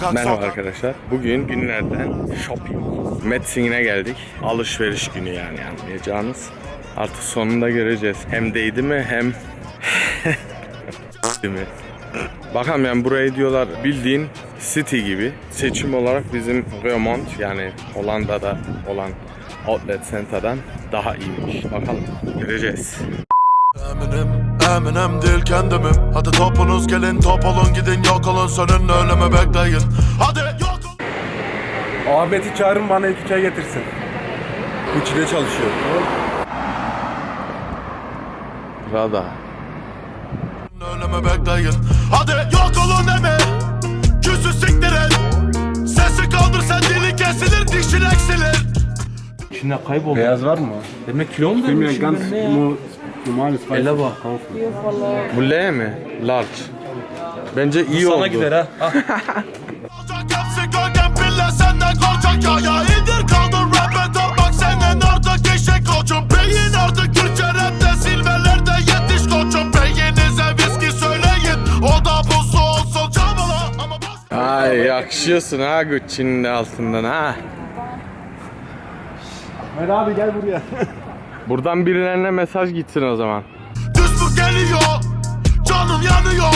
sokak Merhaba sokak arkadaşlar. Bugün günlerden shopping. Metzin'e geldik. Alışveriş günü yani anlayacağınız. Artık sonunda göreceğiz. Hem değdi mi hem değil mi? Bakalım yani burayı diyorlar bildiğin city gibi. Seçim olarak bizim Remont yani Hollanda'da olan outlet center'dan daha iyiymiş. Bakalım göreceğiz. Eminim, eminim değil kendimim Hadi topunuz gelin top olun gidin yok olun Sönün ölümü bekleyin Hadi yok olun Ahmet'i çağırın bana iki çay getirsin. Gucci'de çalışıyor. Rada. Ölümü bekleyin Hadi yok olun deme Küsü siktirin Sesi kaldır sen dili kesilir dişin eksilir İçinde kayboldu. Beyaz var mı? Demek kilo mu vermişim ben ne ya? Normales Ele bak. Bu L mi? Large. Bence iyi oldu. Sana gider ha. Ah. Bas Ay yakışıyorsun ha Gucci'nin altından ha. Ömer abi gel buraya. Buradan birilerine mesaj gitsin o zaman. Geliyor Canım yanıyor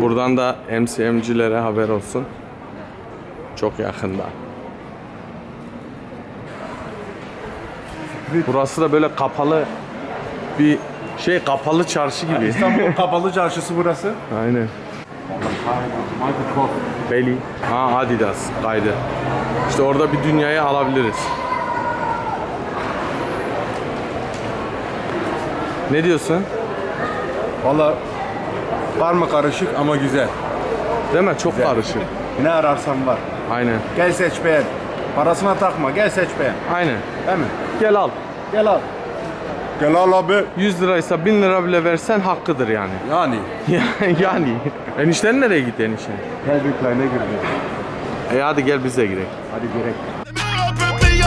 Buradan da MCM'cilere haber olsun. Çok yakında. Burası da böyle kapalı bir şey kapalı çarşı gibi. İstanbul kapalı çarşısı burası. Aynen. Beli. Ha Adidas kaydı. İşte orada bir dünyayı alabiliriz. Ne diyorsun? Valla karma karışık ama güzel. Değil mi? Çok karışık. Ne ararsan var. Aynen. Gel seç beğen. Parasına takma gel seç beğen. Aynen. Değil mi? Gel al. Gel al. Gel al abi. 100 liraysa 1000 lira bile versen hakkıdır yani. Yani. yani. Enişten nereye gitti enişten? Calvin Klein'e girdi. E hadi gel biz de gidelim. Hadi gerek. Bir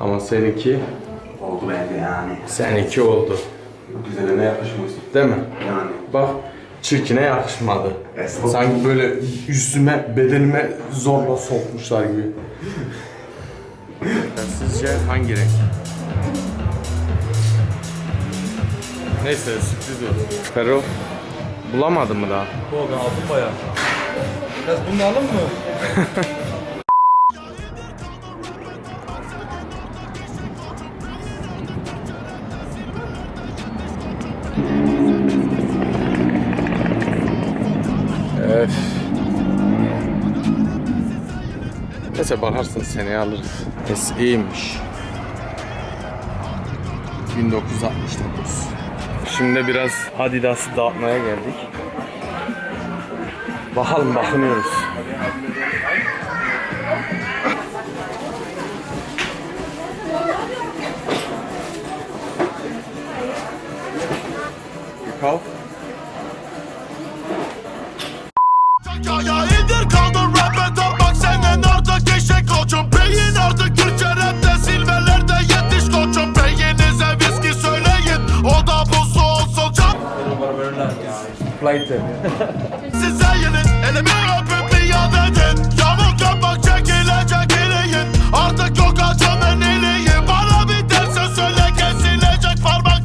Ama seninki, Oldu bence yani. seninki oldu. Güzeline yakışmaz. Değil mi? Yani. Bak çirkine yakışmadı. Estağfurullah. Sanki böyle üstüme, bedenime zorla sokmuşlar gibi. Sizce hangi renk? Neyse sürpriz olsun. Ferro bulamadın mı daha? Ben aldım bayağı. Biraz bunu alın mı? Neyse bakarsın seneye alırız. SE'ymiş. 1969. Şimdi biraz Adidas'ı dağıtmaya geldik. Bakalım bakınıyoruz. Yıkav.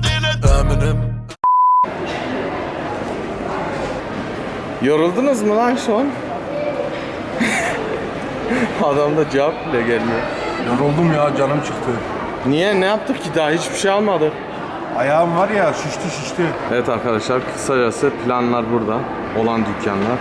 Dilin Eminim Yoruldunuz mu lan an? Adamda cevap bile gelmiyor. Yoruldum ya canım çıktı. Niye? Ne yaptık ki daha? Hiçbir şey almadık. Ayağım var ya şişti şişti. Evet arkadaşlar kısacası planlar burada. Olan dükkanlar.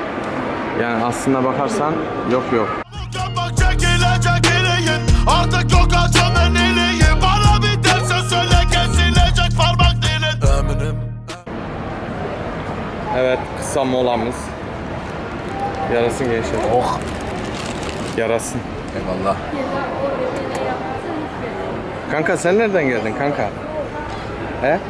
Yani aslında bakarsan yok yok. Yapmak çekilecek eleyin Artık yok açamın eleyi Bana bir derse söyle kesilecek parmak dilin Eminim Evet kısa molamız. Yarasın gençler. Oh. Yarasın. Eyvallah. Kanka sen nereden geldin kanka? He?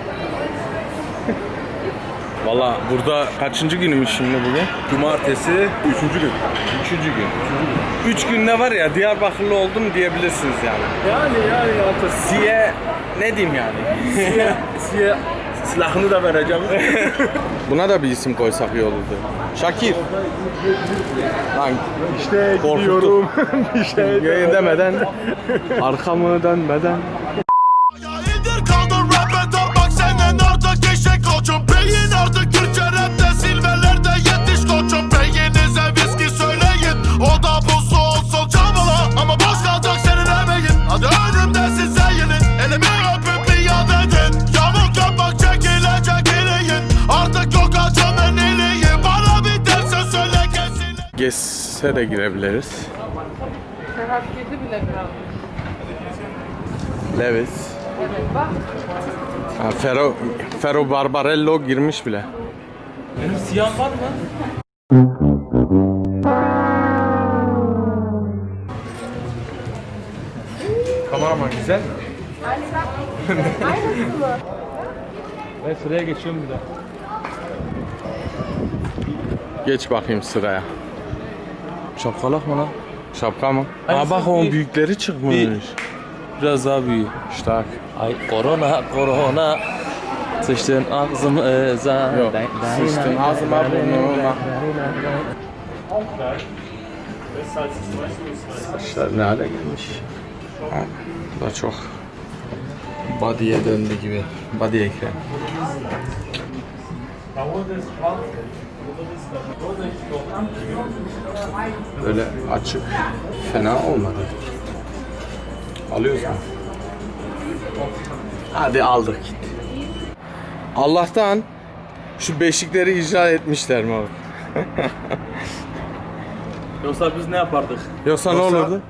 Valla burada kaçıncı günümüz şimdi bugün? Cumartesi, üçüncü gün. Üçüncü gün. Üç günde var ya Diyarbakırlı oldum diyebilirsiniz yani. Yani yani artık Siye ne diyeyim yani? size, size silahını da vereceğim. Buna da bir isim koysak iyi olurdu. Şakir. Lan işte Korkuttu. gidiyorum. bir şey demeden, arkamı dönmeden. Gezse de girebiliriz. Serhat girdi bile kral. Levis. Evet bak. Ha, Ferro, Ferro Barbarello girmiş bile. Benim siyah var mı? Kameraman güzel mi? Ben sıraya geçiyorum bir daha. Geç bakayım sıraya. Şapkalak mı lan? Şapka mı? Aynısı Aa bak onun bir- büyükleri çıkmış. bir- Biraz daha büyüğü. İşte bak. Ay korona korona Sıçtın ağzımıza Yok, sıçtın ağzıma, burnuma. Saçlar ne hale gelmiş. Ha, bu da çok body'ye döndü gibi. Body ekran. Böyle açık fena olmadı. Alıyoruz mu? Hadi aldık gitti. Allah'tan şu beşikleri icra etmişler mi abi? Yoksa biz ne yapardık? Yoksa ne olurdu?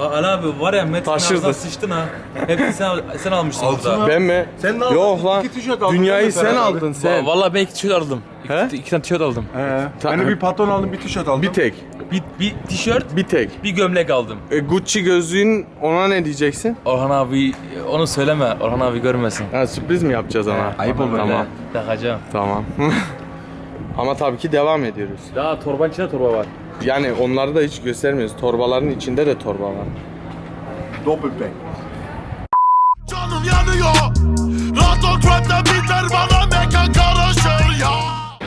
Ali abi var ya Metin Taşırdı. ağzına sıçtın ha. Hepsini sen, sen almışsın burada. Ben mi? Sen ne aldın? Yok lan. İki tişört aldın Dünyayı sen abi? aldın sen. Vallahi ben iki tişört aldım. He? İki, iki tane tişört aldım. He. Ben de bir patron aldım, bir tişört aldım. Bir tek. Bir, bir tişört, Bir tek. bir gömlek aldım. E, Gucci gözlüğün ona ne diyeceksin? Orhan abi onu söyleme. Orhan abi görmesin. Ha, sürpriz mi yapacağız ona? Ayıp olur. Tamam. Takacağım. Tamam. Ama tabii ki devam ediyoruz. Daha torbanın içinde torba var. Yani onları da hiç göstermiyoruz. Torbaların içinde de torba var. Doppelpack. Canım yanıyor Rahat trapte bana mekan karışır ya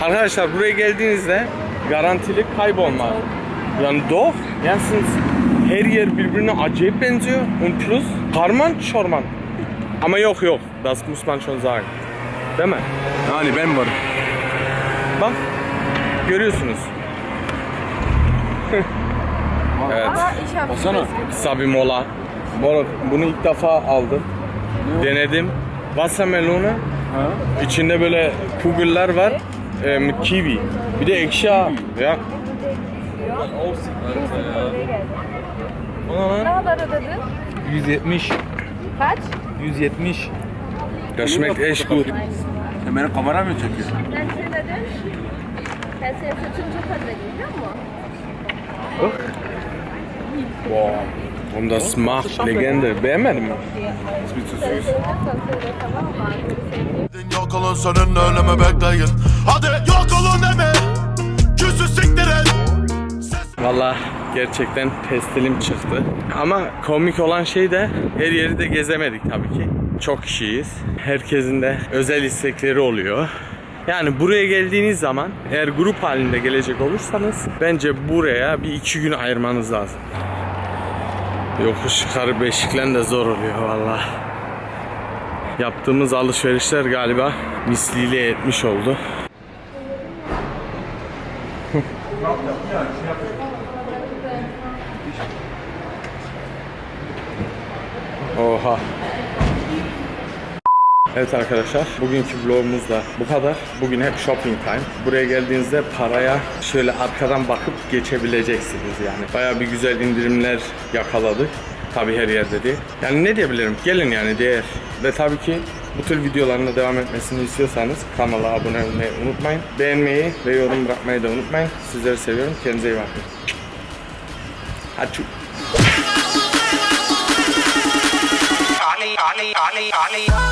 Arkadaşlar buraya geldiğinizde garantili kaybolma. Yani doch, yani her yer birbirine acayip benziyor. Und plus karman çorman. Ama yok yok. Das muss man schon sagen. Değil mi? Yani ben varım. Bak. Görüyorsunuz. Evet. Baksana. Kısa bir mola. Moruk, bunu ilk defa aldım. Denedim. Wassermelone. İçinde böyle kugeller var. Em, kiwi. Bir de ekşi ha. Ya. Ona Ne lan kadar ödedin? 170. Kaç? 170. Das schmeckt echt gut. Sen benim kamera mı çekiyorsun? Ben şey dedim. Ben senin saçını çok özledim biliyor musun? Wow. Und das macht Legende. Beğenmedin mi? Arkadaşım sevdiğim. Yok olun seninle ölümü bekleyin Hadi yok olun deme Küsü siktirin Valla gerçekten pestilim çıktı. Ama komik olan şey de her yeri de gezemedik tabii ki. Çok kişiyiz. Herkesin de özel istekleri oluyor. Yani buraya geldiğiniz zaman eğer grup halinde gelecek olursanız bence buraya bir iki gün ayırmanız lazım. Yokuş yukarı beşiklen de zor oluyor valla. Yaptığımız alışverişler galiba misliyle etmiş oldu. Oha. Evet arkadaşlar, bugünkü vlogumuz da bu kadar. Bugün hep shopping time. Buraya geldiğinizde paraya şöyle arkadan bakıp geçebileceksiniz yani. Baya bir güzel indirimler yakaladık. Tabi her yerde değil. Yani ne diyebilirim? Gelin yani değer. Ve tabii ki bu tür videoların da devam etmesini istiyorsanız kanala abone olmayı unutmayın. Beğenmeyi ve yorum bırakmayı da unutmayın. Sizleri seviyorum. Kendinize iyi bakın. Hadi. Ali, Ali, Ali, Ali.